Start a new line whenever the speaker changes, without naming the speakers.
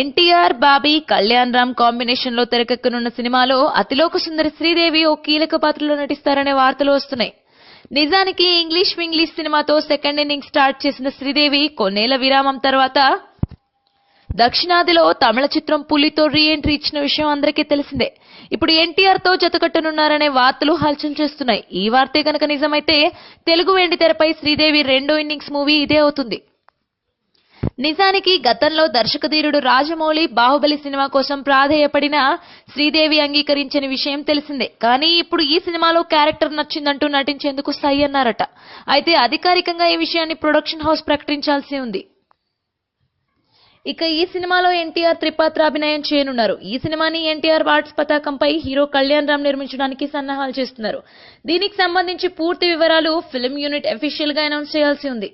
ఎన్టీఆర్ బాబీ కళ్యాణ్ రామ్ కాంబినేషన్లో తెరకెక్కనున్న సినిమాలో అతిలోక సుందరి శ్రీదేవి ఓ కీలక పాత్రలో నటిస్తారనే వార్తలు వస్తున్నాయి. నిజానికి ఇంగ్లీష్ వింగ్లీష్ సినిమాతో సెకండ్ ఇన్నింగ్ స్టార్ట్ చేసిన శ్రీదేవి కొన్నేళ్ళ విరామం తర్వాత దక్షిణాదిలో తమిళ చిత్రం పులితో రీ ఎంట్రీ ఇచ్చిన విషయం అందరికీ తెలిసిందే. ఇప్పుడు ఎన్టీఆర్తో జతకట్టనున్నారనే వార్తలు హల్చల్ చేస్తున్నాయి. ఈ వార్తే కనుక నిజమైతే తెలుగు వెండి తెరపై శ్రీదేవి రెండో ఇన్నింగ్స్ మూవీ ఇదే అవుతుంది. నిజానికి గతంలో దర్శకధీరుడు రాజమౌళి బాహుబలి సినిమా కోసం ప్రాధేయపడిన శ్రీదేవి అంగీకరించని విషయం తెలిసిందే. కానీ ఇప్పుడు ఈ సినిమాలో క్యారెక్టర్ నచ్చిందంటూ నటించేందుకు సై అన్నారట. అయితే అధికారికంగా ఈ విషయాన్ని ప్రొడక్షన్ హౌస్ ప్రకటించాల్సి ఉంది. ఇక ఈ సినిమాలో ఎన్టీఆర్ త్రిపాత్రాభినయం చేయనున్నారు. ఈ సినిమాని ఎన్టీఆర్ వార్డ్స్ పతాకంపై హీరో కళ్యాణ్ రామ్ నిర్మించడానికి సన్నాహాలు చేస్తున్నారు. దీనికి సంబంధించి పూర్తి వివరాలు ఫిల్మ్ యూనిట్ అఫీషియల్గా అనౌన్స్ చేయాల్సి ఉంది.